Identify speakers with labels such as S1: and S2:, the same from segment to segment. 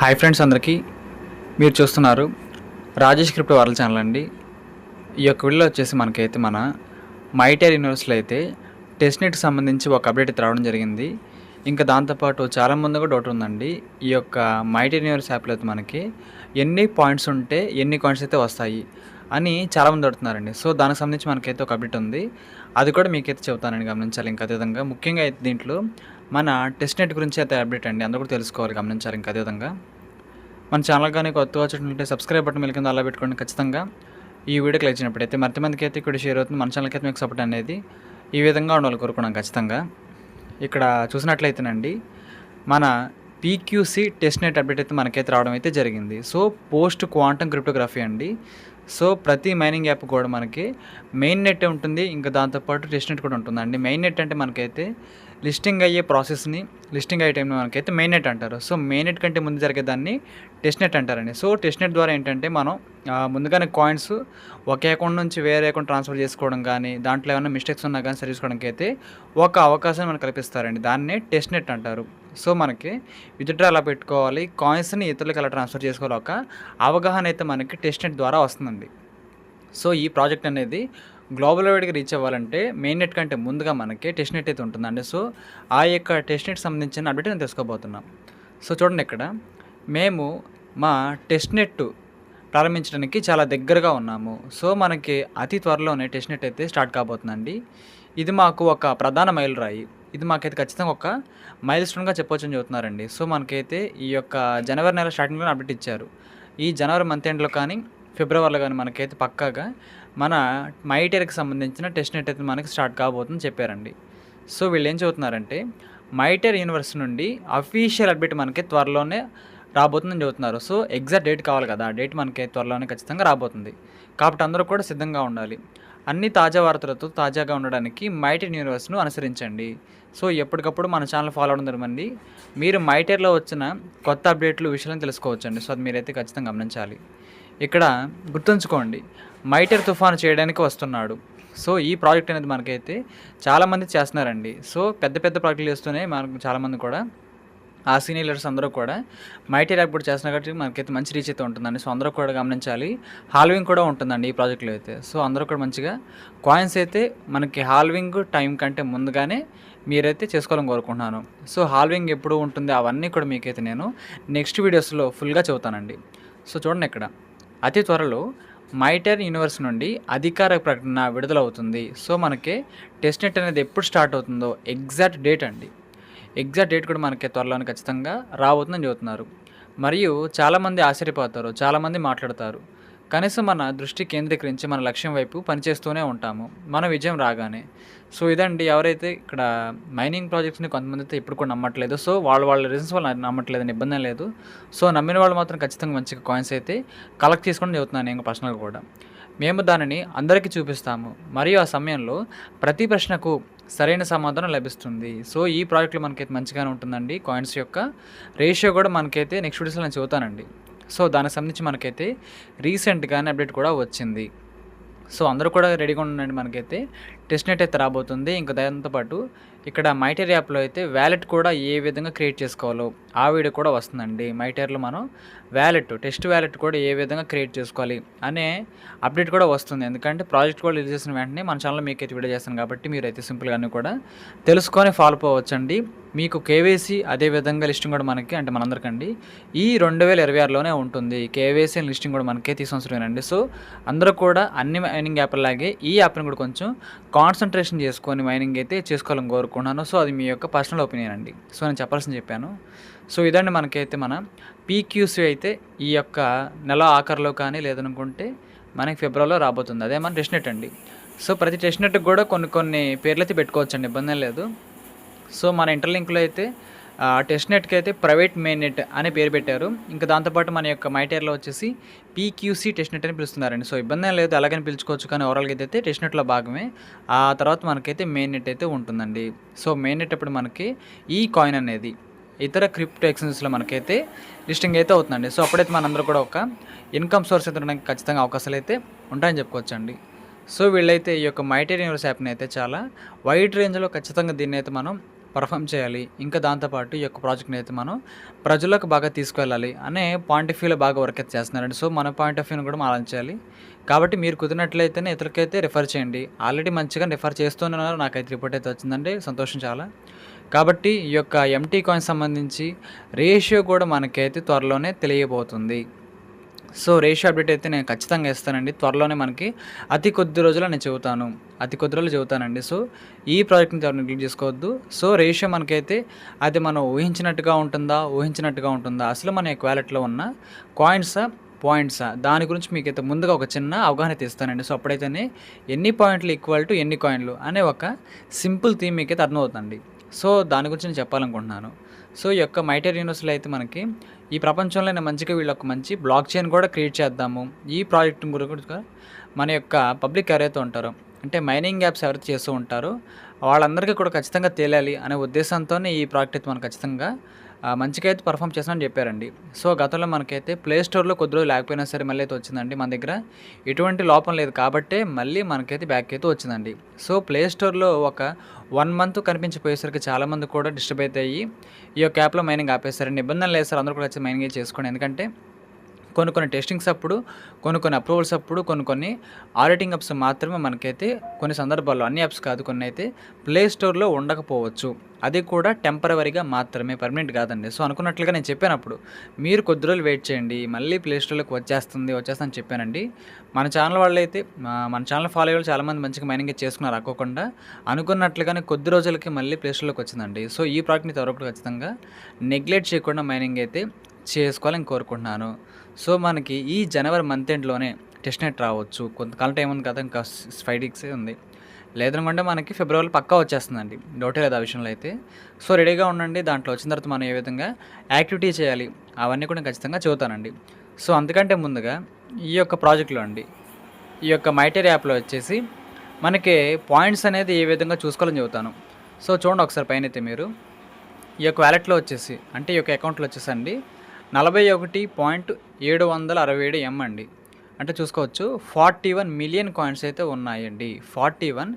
S1: Hi friends అందరికీ. మీరు చూస్తున్నారు రాజేష్ క్రిప్టో వరల్డ్ ఛానల్ అండి. ఈ యొక్క వీడియోలో వచ్చేసి మనకైతే మన మైటేర్ యూనివర్సిటీలో అయితే టెస్ట్నెట్కి సంబంధించి ఒక అప్డేట్ రావడం జరిగింది. ఇంకా దాంతోపాటు చాలా మంది కూడా డౌట్ ఉందండి. ఈ యొక్క మైటేర్ యూనివర్స్ యాప్లో అయితే మనకి ఎన్ని పాయింట్స్ ఉంటే ఎన్ని కాయిన్స్ అయితే వస్తాయి. అని చాలామంది అడుగుతున్నారండి. సో దానికి సంబంధించి మనకైతే ఒక అప్డేట్ ఉంది. అది కూడా మీకైతే చెబుతానండి గమనించాలి. ఇంకా అదేవిధంగా ముఖ్యంగా అయితే దీంట్లో మన టెస్ట్ నెట్ గురించి అయితే అప్డేట్ అండి. అందరూ కూడా తెలుసుకోవాలి గమనించాలి. ఇంకా అదేవిధంగా మన ఛానల్ కానీ కొత్త వచ్చినట్లయితే సబ్స్క్రైబ్ బటన్ మీద కింద అలా పెట్టుకోండి ఖచ్చితంగా. ఈ వీడియోకి లైక్ చేసినప్పుడైతే మరింత మందికి అయితే ఇక్కడ షేర్ అవుతుంది. మన ఛానల్కి అయితే మీకు సపోర్ట్ అనేది ఈ విధంగా ఉండాలి కోరుకున్నాం ఖచ్చితంగా. ఇక్కడ చూసినట్లయితేనండి మన పీక్యూసీ టెస్ట్ నెట్ అప్డేట్ అయితే మనకైతే రావడం అయితే జరిగింది. సో పోస్ట్ క్వాంటమ్ క్రిప్టోగ్రఫీ అండి. సో ప్రతి మైనింగ్ యాప్ కూడా మనకి మెయిన్ నెట్ ఉంటుంది. ఇంకా దాంతోపాటు టెస్ట్ నెట్ కూడా ఉంటుందండి. మెయిన్ నెట్ అంటే మనకైతే లిస్టింగ్ అయ్యే ప్రాసెస్ని లిస్టింగ్ అయ్యే టైంలో మనకైతే మెయిన్ నెట్ అంటారు. సో మెయిన్ నెట్ కంటే ముందు జరిగే దాన్ని టెస్ట్ నెట్ అంటారండి. సో టెస్ట్ నెట్ ద్వారా ఏంటంటే మనం ముందుగానే కాయిన్స్ ఒకే అకౌంట్ నుంచి వేరే అకౌంట్ ట్రాన్స్ఫర్ చేసుకోవడం కానీ దాంట్లో ఏమైనా మిస్టేక్స్ ఉన్నా కానీ సరి చేసుకోవడానికి అయితే ఒక అవకాశం మనకు కల్పిస్తారండి. దాన్నే టెస్ట్ నెట్ అంటారు. సో మనకి విత్డ్రా ఎలా పెట్టుకోవాలి కాయిన్స్ని ఇతరులకు ఎలా ట్రాన్స్ఫర్ చేసుకోవాలి ఒక అవగాహన అయితే మనకి టెస్ట్ నెట్ ద్వారా వస్తుందండి. సో ఈ ప్రాజెక్ట్ అనేది గ్లోబల్ వైడ్గా రీచ్ అవ్వాలంటే మెయిన్ నెట్ కంటే ముందుగా మనకి టెస్ట్ నెట్ అయితే ఉంటుందండి. సో ఆ యొక్క టెస్ట్ నెట్ సంబంధించిన అప్డేట్ నేను తెలుసుకోబోతున్నాం. సో చూడండి ఇక్కడ. మేము మా టెస్ట్ నెట్ ప్రారంభించడానికి చాలా దగ్గరగా ఉన్నాము. సో మనకి అతి త్వరలోనే టెస్ట్ నెట్ అయితే స్టార్ట్ కాబోతుందండి. ఇది మాకు ఒక ప్రధాన మైలురాయి. ఇది మాకైతే ఖచ్చితంగా ఒక మైల్ స్టోన్గా చెప్పవచ్చని చెబుతున్నారండి. సో మనకైతే ఈ యొక్క జనవరి నెల స్టార్టింగ్లో అప్డేట్ ఇచ్చారు. ఈ జనవరి మంత్ ఎండ్లో కానీ ఫిబ్రవరిలో కానీ మనకైతే పక్కాగా మన మైటెర్కి సంబంధించిన టెస్ట్ నెట్ అయితే మనకి స్టార్ట్ కాబోతుందని చెప్పారండి. సో వీళ్ళు ఏం చెబుతున్నారంటే మైటేర్ యూనివర్స్ నుండి అఫీషియల్ అప్డేట్ మనకి త్వరలోనే రాబోతుందని చెబుతున్నారు. సో ఎగ్జాక్ట్ డేట్ కావాలి కదా ఆ డేట్ మనకి త్వరలోనే ఖచ్చితంగా రాబోతుంది. కాబట్టి అందరూ కూడా సిద్ధంగా ఉండాలి. అన్ని తాజా వార్తలతో తాజాగా ఉండడానికి మైటెర్ యూనివర్స్ను అనుసరించండి. సో ఎప్పటికప్పుడు మన ఛానల్ ఫాలో అవడం జరగండి మీరు మైటేర్లో వచ్చిన కొత్త అప్డేట్లు విషయాలను తెలుసుకోవచ్చండి. సో అది మీరైతే ఖచ్చితంగా గమనించాలి. ఇక్కడ గుర్తుంచుకోండి మైటర్ తుఫాను చేయడానికి వస్తున్నాడు. సో ఈ ప్రాజెక్ట్ అనేది మనకైతే చాలామంది చేస్తున్నారండి. సో పెద్ద పెద్ద ప్రాజెక్టులు చేస్తూనే మనకు చాలామంది కూడా ఆ సీనియర్ లీడర్స్ అందరూ కూడా మైటీ ర్యాప్ కూడా చేస్తున్నారు కాబట్టి మనకైతే మంచి రీచ్ అయితే ఉంటుందండి. సో అందరూ కూడా గమనించాలి. హాల్వింగ్ కూడా ఉంటుందండి ఈ ప్రాజెక్ట్లో అయితే. సో అందరూ కూడా మంచిగా కాయిన్స్ అయితే మనకి హాల్వింగ్ టైం కంటే ముందుగానే మీరైతే చేసుకోవాలని కోరుకుంటున్నాను. సో హాల్వింగ్ ఎప్పుడు ఉంటుంది అవన్నీ కూడా మీకైతే నేను నెక్స్ట్ వీడియోస్లో ఫుల్గా చెబుతానండి. సో చూడండి ఇక్కడ. అతి త్వరలో మైటర్ యూనివర్స్ నుండి అధికార ప్రకటన విడుదలవుతుంది. సో మనకి టెస్ట్ నెట్ అనేది ఎప్పుడు స్టార్ట్ అవుతుందో ఎగ్జాక్ట్ డేట్ అండి. ఎగ్జాక్ట్ డేట్ కూడా మనకి త్వరలోనే ఖచ్చితంగా రాబోతుందని చెబుతున్నారు. మరియు చాలామంది ఆశ్చర్యపోతారు చాలామంది మాట్లాడతారు. కనీసం మన దృష్టి కేంద్రీకరించి మన లక్ష్యం వైపు పనిచేస్తూనే ఉంటాము. మన విజయం రాగానే. సో ఇదండి ఎవరైతే ఇక్కడ మైనింగ్ ప్రాజెక్ట్స్ని కొంతమంది అయితే ఇప్పుడు కూడా నమ్మట్లేదు. సో వాళ్ళ వాళ్ళ రీజన్స్ వాళ్ళు నమ్మట్లేదని ఇబ్బంది లేదు. సో నమ్మిన వాళ్ళు మాత్రం ఖచ్చితంగా మంచిగా కాయిన్స్ అయితే కలెక్ట్ చేసుకొని చెబుతున్నాను నేను పర్సనల్గా కూడా. మేము దానిని అందరికీ చూపిస్తాము. మరియు ఆ సమయంలో ప్రతి ప్రశ్నకు సరైన సమాధానం లభిస్తుంది. సో ఈ ప్రాజెక్ట్లో మనకైతే మంచిగానే ఉంటుందండి. కాయిన్స్ యొక్క రేషియో కూడా మనకైతే నెక్స్ట్ వీడియోస్లో నేను చెబుతానండి. సో దానికి సంబంధించి మనకైతే రీసెంట్గానే అప్డేట్ కూడా వచ్చింది. సో అందరూ కూడా రెడీగా ఉండండి మనకైతే. టెస్ట్ నెట్ అయితే రాబోతుంది. ఇంకా దాంతోపాటు ఇక్కడ మైటేర్ యాప్లో అయితే వ్యాలెట్ కూడా ఏ విధంగా క్రియేట్ చేసుకోవాలో ఆ వీడియో కూడా వస్తుందండి. మైటేర్లో మనం వ్యాలెట్ టెస్ట్ వ్యాలెట్ కూడా ఏ విధంగా క్రియేట్ చేసుకోవాలి అనే అప్డేట్ కూడా వస్తుంది. ఎందుకంటే ప్రాజెక్ట్ కూడా రిలీజ్ చేసిన వెంటనే మన ఛానల్లో మీకు అయితే వీడియో చేస్తాను కాబట్టి మీరు అయితే సింపుల్గానే కూడా తెలుసుకొని ఫాలో అవ్వచ్చండి మీకు కేవైసీ అదే విధంగా లిస్టింగ్ కూడా మనకి అంటే మనందరికండి ఈ రెండు వేల ఇరవై ఆరులోనే ఉంటుంది. కేవైసీ లిస్టింగ్ కూడా మనకే తీసుకొస్తానండి సో అందరూ కూడా అన్ని మైనింగ్ యాప్లాగే ఈ యాప్ని కూడా కొంచెం కాన్సన్ట్రేషన్ చేసుకొని మైనింగ్ అయితే చేసుకోవాలని కోరుకున్నాను సో అది మీ యొక్క పర్సనల్ ఒపీనియన్ అండి. సో నేను చెప్పాల్సింది చెప్పాను. సో ఇదండి మనకైతే మన పీక్యూసీ అయితే ఈ యొక్క నెల ఆఖరిలో కానీ లేదనుకుంటే మనకి ఫిబ్రవరిలో రాబోతుంది. అదే మన టెస్ట్నెట్ అండి. సో ప్రతి టెస్ట్నెట్కి కూడా కొన్ని కొన్ని పేర్లు అయితే పెట్టుకోవచ్చండి. ఇబ్బంది లేదు. సో మన ఇంటర్లింక్లో అయితే టెస్ట్ నెట్కి అయితే ప్రైవేట్ మెయిన్ నెట్ అనే పేరు పెట్టారు. ఇంకా దాంతోపాటు మన యొక్క మైటైర్లో వచ్చేసి పీక్యూసీ టెస్ట్ నెట్ అని పిలుస్తున్నారండి. సో ఇబ్బంది లేదు అలాగని పిలుచుకోవచ్చు కానీ ఓవరాల్గా అయితే టెస్ట్ నెట్లో భాగమే. ఆ తర్వాత మనకైతే మెయిన్ నెట్ అయితే ఉంటుందండి. సో మెయిన్ నెట్ అప్పుడు మనకి ఈ కాయిన్ అనేది ఇతర క్రిప్టో ఎక్స్చేంజెస్లో మనకైతే లిస్టింగ్ అయితే అవుతుందండి. సో అప్పుడైతే మనందరూ కూడా ఒక ఇన్కమ్ సోర్స్ అయితే ఉండడానికి ఖచ్చితంగా అవకాశాలు అయితే ఉంటాయని చెప్పుకోవచ్చండి. సో వీళ్ళైతే ఈ యొక్క మైటేర్ యూనివర్స్ యాప్ని అయితే చాలా వైడ్ రేంజ్లో ఖచ్చితంగా దీన్ని అయితే మనం పర్ఫామ్ చేయాలి. ఇంకా దాంతోపాటు ఈ యొక్క ప్రాజెక్ట్ని అయితే మనం ప్రజలకు బాగా తీసుకువెళ్ళాలి అనే పాయింట్ ఆఫ్ వ్యూలో బాగా వర్క్ అయితే చేస్తున్నారండి. సో మన పాయింట్ ఆఫ్ వ్యూని కూడా మనం ఆలోచించాలి కాబట్టి మీరు కుదిరినట్లయితేనే ఇతరులకైతే రిఫర్ చేయండి. ఆల్రెడీ మంచిగా రిఫర్ చేస్తున్నారు నాకైతే రిపోర్ట్ అయితే వచ్చిందండి. సంతోషం చాలా. కాబట్టి ఈ యొక్క ఎంటీ కాయిన్ సంబంధించి రేషియో కూడా మనకైతే త్వరలోనే తెలియబోతుంది. సో రేషియో అప్డేట్ అయితే నేను ఖచ్చితంగా ఇస్తానండి. త్వరలోనే మనకి అతి కొద్ది రోజుల్లో నేను చెబుతాను. అతి కొద్ది రోజులు చెబుతానండి. సో ఈ ప్రాజెక్ట్ని ఎవరు నెగ్లెక్ట్ చేసుకోవద్దు. సో రేషియో మనకైతే అది మనం ఊహించినట్టుగా ఉంటుందా ఊహించినట్టుగా ఉంటుందా? అసలు మన క్వాలిటీలో ఉన్న కాయిన్సా పాయింట్సా దాని గురించి మీకు అయితే ముందుగా ఒక చిన్న అవగాహన ఇస్తానండి. సో అప్పుడైతేనే ఎన్ని పాయింట్లు ఈక్వల్ టు ఎన్ని కాయిన్లు అనే ఒక సింపుల్ థీమ్ మీకైతే అర్థమవుతుంది సో దాని గురించి నేను చెప్పాలనుకుంటున్నాను. సో ఈ యొక్క మైటర్ యూనివర్సిటీలో అయితే మనకి ఈ ప్రపంచంలోనే మంచిగా వీళ్ళు ఒక మంచి బ్లాక్ చైన్ కూడా క్రియేట్ చేద్దాము. ఈ ప్రాజెక్ట్ గురించి మన యొక్క పబ్లిక్ ఎవరైతే ఉంటారో అంటే మైనింగ్ యాప్స్ ఎవరైతే చేస్తూ ఉంటారో వాళ్ళందరికీ కూడా ఖచ్చితంగా తేలాలి అనే ఉద్దేశంతోనే ఈ ప్రాజెక్ట్ అయితే మనం ఖచ్చితంగా మంచిగా అయితే పర్ఫామ్ చేస్తానని చెప్పారండి. సో గతంలో మనకైతే ప్లే స్టోర్లో కొద్ది రోజులు లేకపోయినా సరే మళ్ళీ అయితే వచ్చిందండి మన దగ్గర. ఎటువంటి లోపం లేదు కాబట్టే మళ్ళీ మనకైతే బ్యాక్ అయితే వచ్చిందండి. సో ప్లే స్టోర్లో ఒక వన్ మంత్ కనిపించిపోయేసరికి చాలామంది కూడా డిస్టర్బ్ అయితే అయ్యి ఈ యొక్క యాప్లో మైనింగ్ ఆపేస్తారండి నిబంధనలు లేదు సార్ అందరూ కూడా వచ్చి మైనింగ్ చేసుకోండి ఎందుకంటే కొన్ని కొన్ని టెస్టింగ్స్ అప్పుడు కొన్ని కొన్ని అప్రూవల్స్ అప్పుడు కొన్ని కొన్ని ఆడిటింగ్ యాప్స్ మాత్రమే మనకైతే కొన్ని సందర్భాల్లో అన్ని యాప్స్ కాదు కొన్ని అయితే ప్లే స్టోర్లో ఉండకపోవచ్చు. అది కూడా టెంపరవరీగా మాత్రమే పర్మనెంట్ కాదండి. సో అనుకున్నట్లుగా నేను చెప్పాను అప్పుడు మీరు కొద్ది రోజులు వెయిట్ చేయండి మళ్ళీ ప్లే స్టోర్లోకి వచ్చేస్తుంది వచ్చేస్తుందని చెప్పానండి. మన ఛానల్ వాళ్ళు అయితే మన ఛానల్ ఫాలో అయ్యే చాలామంది మంచిగా మైనింగ్ చేసుకున్నారు అనుకోకుండా అనుకున్నట్లుగానే కొద్ది రోజులకి మళ్ళీ ప్లే స్టోర్లోకి వచ్చిందండి. సో ఈ ప్రోడక్ట్ని త్వరప్పుడు ఖచ్చితంగా నెగ్లెక్ట్ చేయకుండా మైనింగ్ అయితే చేసుకోవాలని కోరుకుంటున్నాను. సో మనకి ఈ జనవరి మంత్ ఎండ్లోనే టెస్ట్ నెట్ రావచ్చు. కొంతకాలం టైం ఉంది కదా ఇంకా ఫైవ్ వీక్సే ఉంది. లేదనుకుంటే మనకి ఫిబ్రవరి పక్కా వచ్చేస్తుందండి. డౌటే లేదు ఆ విషయంలో అయితే. సో రెడీగా ఉండండి. దాంట్లో వచ్చిన తర్వాత మనం ఏ విధంగా యాక్టివిటీ చేయాలి అవన్నీ కూడా ఖచ్చితంగా చెబుతానండి. సో అందుకంటే ముందుగా ఈ యొక్క ప్రాజెక్ట్లో అండి ఈ యొక్క మైటర్ యాప్లో వచ్చేసి మనకి పాయింట్స్ అనేది ఏ విధంగా చూసుకోవాలని చెబుతాను. సో చూడండి ఒకసారి పైన అయితే మీరు. ఈ యొక్క వ్యాలెట్లో వచ్చేసి అంటే ఈ యొక్క అకౌంట్లో వచ్చేసి అండి నలభై ఒకటి పాయింట్ ఏడు వందల అరవై ఏడు ఎం అండి. అంటే చూసుకోవచ్చు ఫార్టీ వన్ మిలియన్ కాయిన్స్ అయితే ఉన్నాయండి. ఫార్టీ వన్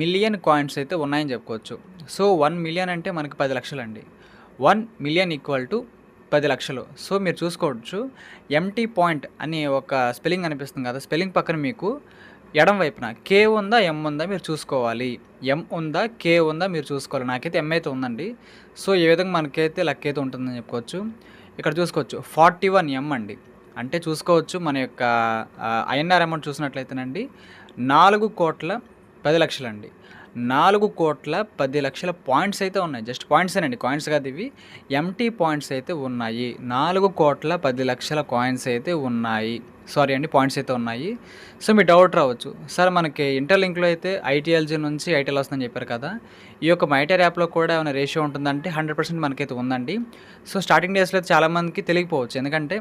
S1: మిలియన్ కాయిన్స్ అయితే ఉన్నాయని చెప్పుకోవచ్చు. సో వన్ మిలియన్ అంటే మనకి పది లక్షలు అండి వన్ మిలియన్ ఈక్వల్ టు పది లక్షలు. సో మీరు చూసుకోవచ్చు ఎంటీ పాయింట్ అని ఒక స్పెల్లింగ్ అనిపిస్తుంది కదా స్పెల్లింగ్ పక్కన మీకు ఎడం వైపున కే ఉందా ఎం ఉందా మీరు చూసుకోవాలి. ఎం ఉందా కే ఉందా మీరు చూసుకోవాలి. నాకైతే ఎం అయితే ఉందండి. సో ఏ విధంగా మనకైతే లక్ అయితే ఉంటుందని చెప్పుకోవచ్చు. ఇక్కడ చూసుకోవచ్చు. ఫార్టీ వన్ ఎం అండి. అంటే చూసుకోవచ్చు మన యొక్క ఐఎన్ఆర్ అమౌంట్ చూసినట్లయితేనండి నాలుగు కోట్ల పది లక్షలండి. నాలుగు కోట్ల పది లక్షల పాయింట్స్ అయితే ఉన్నాయి. జస్ట్ పాయింట్స్ అండి కాయిన్స్ కాదు ఇవి. ఎంటీ పాయింట్స్ అయితే ఉన్నాయి. నాలుగు కోట్ల పది లక్షల కాయిన్స్ అయితే ఉన్నాయి. సారీ అండి పాయింట్స్ అయితే ఉన్నాయి. సో మీ డౌట్ రావచ్చు. సార్ మనకి ఇంటర్లింక్లో అయితే ఐటీఎల్జీ నుంచి ఐటీఎల్ వస్తుందని చెప్పారు కదా. ఈ యొక్క మైటర్ యాప్లో కూడా ఏమైనా రేషియో ఉంటుందంటే హండ్రెడ్ పర్సెంట్ మనకైతే ఉందండి. సో స్టార్టింగ్ డేస్లో అయితే చాలామందికి తెలియకపోవచ్చు. ఎందుకంటే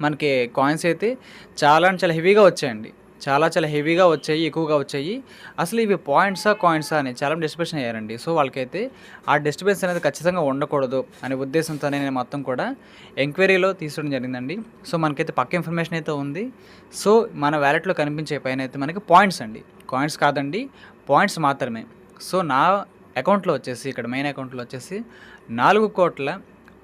S1: మనకి కాయిన్స్ అయితే చాలా అంటే చాలా హెవీగా వచ్చాయండి. చాలా చాలా హెవీగా వచ్చాయి ఎక్కువగా వచ్చాయి. అసలు ఇవి పాయింట్సా కాయిన్సా అని చాలా డిస్కషన్ అయ్యారండి. సో వాళ్ళకైతే ఆ డిస్టర్బెన్స్ అనేది ఖచ్చితంగా ఉండకూడదు అనే ఉద్దేశంతోనే నేను మొత్తం కూడా ఎంక్వైరీలో తీసుకోవడం జరిగిందండి. సో మనకైతే పక్క ఇన్ఫర్మేషన్ అయితే ఉంది. సో మన వ్యాలెట్లో కనిపించే పైన అయితే మనకి పాయింట్స్ అండి. కాయిన్స్ కాదండి పాయింట్స్ మాత్రమే. సో నా అకౌంట్లో వచ్చేసి ఇక్కడ మెయిన్ అకౌంట్లో వచ్చేసి నాలుగు కోట్ల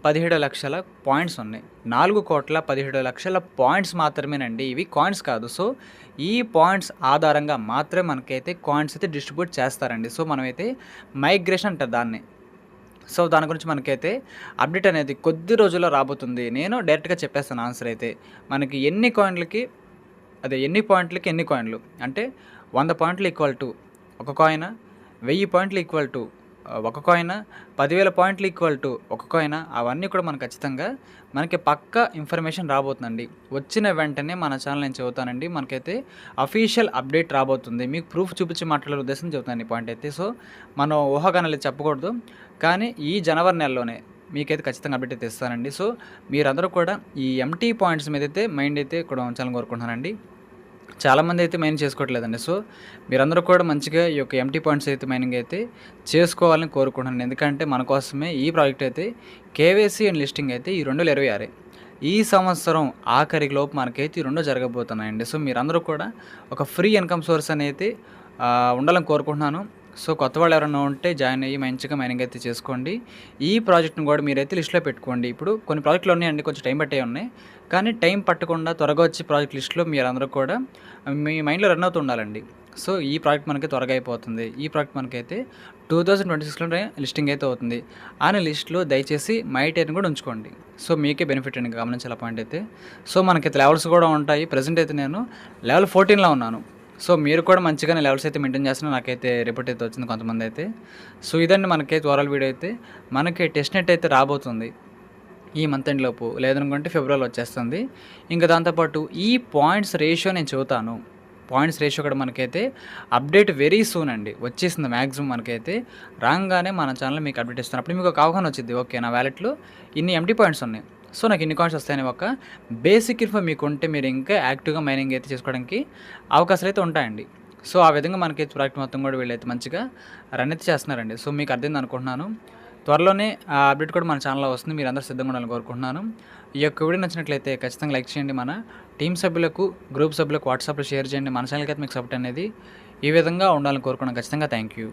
S1: పదిహేడు లక్షల పాయింట్స్ ఉన్నాయి. నాలుగు కోట్ల పదిహేడు లక్షల పాయింట్స్ మాత్రమేనండి. ఇవి కాయిన్స్ కాదు. సో ఈ పాయింట్స్ ఆధారంగా మాత్రమే మనకైతే కాయిన్స్ అయితే డిస్ట్రిబ్యూట్ చేస్తారండి. సో మనమైతే మైగ్రేషన్ అంటారు దాన్ని. సో దాని గురించి మనకైతే అప్డేట్ అనేది కొద్ది రోజుల్లో రాబోతుంది. నేను డైరెక్ట్గా చెప్పేస్తాను ఆన్సర్ అయితే. మనకి ఎన్ని కాయిన్లకి అదే ఎన్ని పాయింట్లకి ఎన్ని కాయిన్లు? అంటే వంద పాయింట్లు ఈక్వల్ టు ఒక కాయిన్ వెయ్యి పాయింట్లు ఈక్వల్ టు ఒక కాయిన్ పదివేల పాయింట్లు ఈక్వల్ టు ఒక కాయిన్ అవన్నీ కూడా మనకు ఖచ్చితంగా మనకి పక్క ఇన్ఫర్మేషన్ రాబోతుందండి. వచ్చిన వెంటనే మన ఛానల్ నేను చెబుతానండి మనకైతే అఫీషియల్ అప్డేట్ రాబోతుంది. మీకు ప్రూఫ్ చూపించి మాట్లాడే ఉద్దేశం చెబుతాను ఈ పాయింట్ అయితే. సో మనం ఊహాగానాలు చెప్పకూడదు కానీ ఈ జనవరి నెలలోనే మీకైతే ఖచ్చితంగా అప్డేట్ అయితే ఇస్తానండి. సో మీరందరూ కూడా ఈ ఎంటీ పాయింట్స్ మీద అయితే మైండ్ అయితే కూడా ఉంచాలని కోరుకుంటున్నానండి. చాలామంది అయితే మైనింగ్ చేసుకోవట్లేదండి. సో మీరందరూ కూడా మంచిగా ఈ యొక్క ఎంటీ పాయింట్స్ అయితే మైనింగ్ అయితే చేసుకోవాలని కోరుకుంటున్నాను. ఎందుకంటే మన కోసమే ఈ ప్రాజెక్ట్ అయితే కేవైసీ అండ్ లిస్టింగ్ అయితే ఈ రెండు ఇరవై ఆరే. ఈ సంవత్సరం ఆఖరికి లోపు మనకైతే ఈ రెండు జరగబోతున్నాయండి. సో మీరందరూ కూడా ఒక ఫ్రీ ఇన్కమ్ సోర్స్ అనేది ఉండాలని కోరుకుంటున్నాను. సో కొత్త వాళ్ళు ఎవరైనా ఉంటే జాయిన్ అయ్యి మంచిగా మైనింగ్ అయితే చేసుకోండి. ఈ ప్రాజెక్ట్ని కూడా మీరైతే లిస్ట్లో పెట్టుకోండి. ఇప్పుడు కొన్ని ప్రాజెక్టులు ఉన్నాయండి కొంచెం టైం పట్టే ఉన్నాయి. కానీ టైం పట్టకుండా త్వరగా వచ్చి ప్రాజెక్ట్ లిస్ట్లో మీరందరూ కూడా మీ మైండ్లో రన్ అవుతూ ఉండాలండి. సో ఈ ప్రాజెక్ట్ మనకి త్వరగా అయిపోతుంది. ఈ ప్రాజెక్ట్ మనకైతే టూ థౌజండ్ ట్వంటీ సిక్స్లోనే లిస్టింగ్ అయితే అవుతుంది. ఆయన లిస్ట్లో దయచేసి మై టైర్ని కూడా ఉంచుకోండి. సో మీకే బెనిఫిట్ అండి గమనించాల పాయింట్ అయితే. సో మనకైతే లెవెల్స్ కూడా ఉంటాయి. ప్రజెంట్ అయితే నేను లెవెల్ ఫోర్టీన్లో ఉన్నాను. సో మీరు కూడా మంచిగానే లెవెల్స్ అయితే మెయింటైన్ చేస్తున్నా నాకైతే రిపోర్ట్ అయితే వచ్చింది కొంతమంది అయితే. సో ఇదండి మనకైతే ఓవరాల్ వీడియో అయితే. మనకి టెస్ట్ నెట్ అయితే రాబోతుంది ఈ మంత్ ఎండ్ లోపు. లేదనుకుంటే ఫిబ్రవరిలో వచ్చేస్తుంది. ఇంకా దాంతోపాటు ఈ పాయింట్స్ రేషియో నేను చెబుతాను. పాయింట్స్ రేషియో కూడా మనకైతే అప్డేట్ వెరీ సూన్ అండి. వచ్చేసింది మ్యాక్సిమం మనకైతే. రాగానే మన ఛానల్ మీకు అప్డేట్ ఇస్తాను అప్పుడు మీకు ఒక అవగాహన వచ్చింది. ఓకే నా వ్యాలెట్లో ఇన్ని ఎంటీ పాయింట్స్ ఉన్నాయి. సో నాకు ఇన్ని కాయిన్స్ వస్తాయని ఒక బేసిక్ ఇన్ఫో మీకు ఉంటే మీరు ఇంకా యాక్టివ్గా మైనింగ్ అయితే చేసుకోవడానికి అవకాశాలు అయితే ఉంటాయండి. సో ఆ విధంగా మనకి ప్రాజెక్ట్ మొత్తం కూడా వీళ్ళైతే మంచిగా రన్ అయితే చేస్తున్నారండి. సో మీకు అర్థమైంది అనుకుంటున్నాను. త్వరలోనే ఆ అప్డేట్ కూడా మన ఛానల్లో వస్తుంది. మీరు అందరూ సిద్ధంగా ఉండాలని కోరుకుంటున్నాను. ఈ యొక్క వీడియో నచ్చినట్లయితే ఖచ్చితంగా లైక్ చేయండి మన టీం సభ్యులకు గ్రూప్ సభ్యులకు వాట్సాప్లో షేర్ చేయండి. మన ఛానల్కి అయితే మీకు సపోర్ట్ అనేది ఈ విధంగా ఉండాలని కోరుకున్నాను. ఖచ్చితంగా థ్యాంక్ యూ